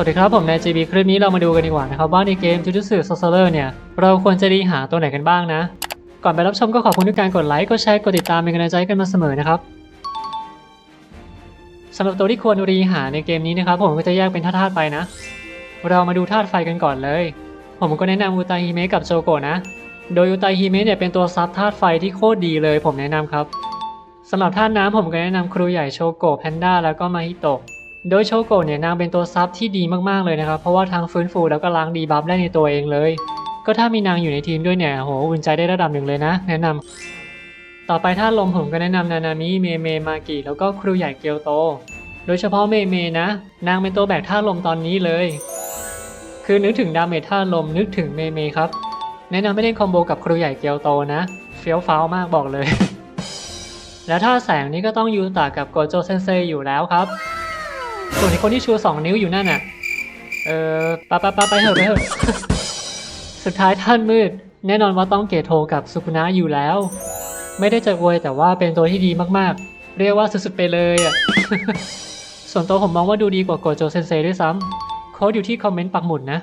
วัสดีครับผมนาย GB คลิปนี้เรามาดูกันดีกว่านะครับว่าในเกม Jujutsu Sorcerer เนี่ย เราควรจะดีหาตัวไหนกันบ้างนะ ก่อนไปรับชมก็ขอบคุณทุกการกดไลค์ กดแชร์ กดติดตามเป็นกำลังใจกันมาเสมอนะครับสำหรับตัวที่ควรรีหาในเกมนี้นะครับผมก็จะแยกเป็นธาตุไปนะ เรามาดูธาตุไฟกันก่อนเลย ผมก็แนะนำอุตาฮิเมะกับโจโกะนะ โดยอุตาฮิเมะเนี่ยเป็นตัวซับธาตุไฟที่โคตรดีเลย ผมแนะนำครับสำหรับธาตุน้ำผมก็แนะนำครูใหญ่โชโกะแพนด้าแล้วก็มาฮิโตะ โดยโชโกะเนี่ยนางเป็นตัวซับที่ดีมากๆเลยนะครับ เพราะว่าทั้งฟื้นฟูแล้วก็ล้างดีบัฟได้ในตัวเองเลย ก็ถ้ามีนางอยู่ในทีมด้วยเนี่ยโหอุ่นใจได้ระดับหนึ่งเลยนะ แนะนำต่อไปถ้าลมผมก็แนะนำนานามิเมเมมากิแล้วก็ครูใหญ่เกียวโต โดยเฉพาะเมเมนะ นางเป็นตัวแบกท่าลมตอนนี้เลย คือนึกถึงดาเมจท่าลมนึกถึงเมเมครับแนะนำไม่เล่นคอมโบกับครูใหญ่เกียวโตนะเฟี้ยวฟ้าวมากบอกเลย แล้วถ้าแสงนี่ก็ต้องยูตะกับโกโจเซนเซอยู่แล้วครับ ส่วนคนที่ชูสองนิ้วอยู่นั่นน่ะ เออปะปะปะไปเถอะไปเถอะ สุดท้ายท่านมืด แน่นอนว่าต้องเกตโทกับสุคุนะอยู่แล้ว ไม่ได้จะอวยแต่ว่าเป็นตัวที่ดีมากๆ เรียกว่าสุดๆไปเลยอะ ส่วนตัวผมมองว่าดูดีกว่าโกโจเซนเซด้วยซ้ำโค้ดอยู่ที่คอมเมนต์ปักหมุดนะ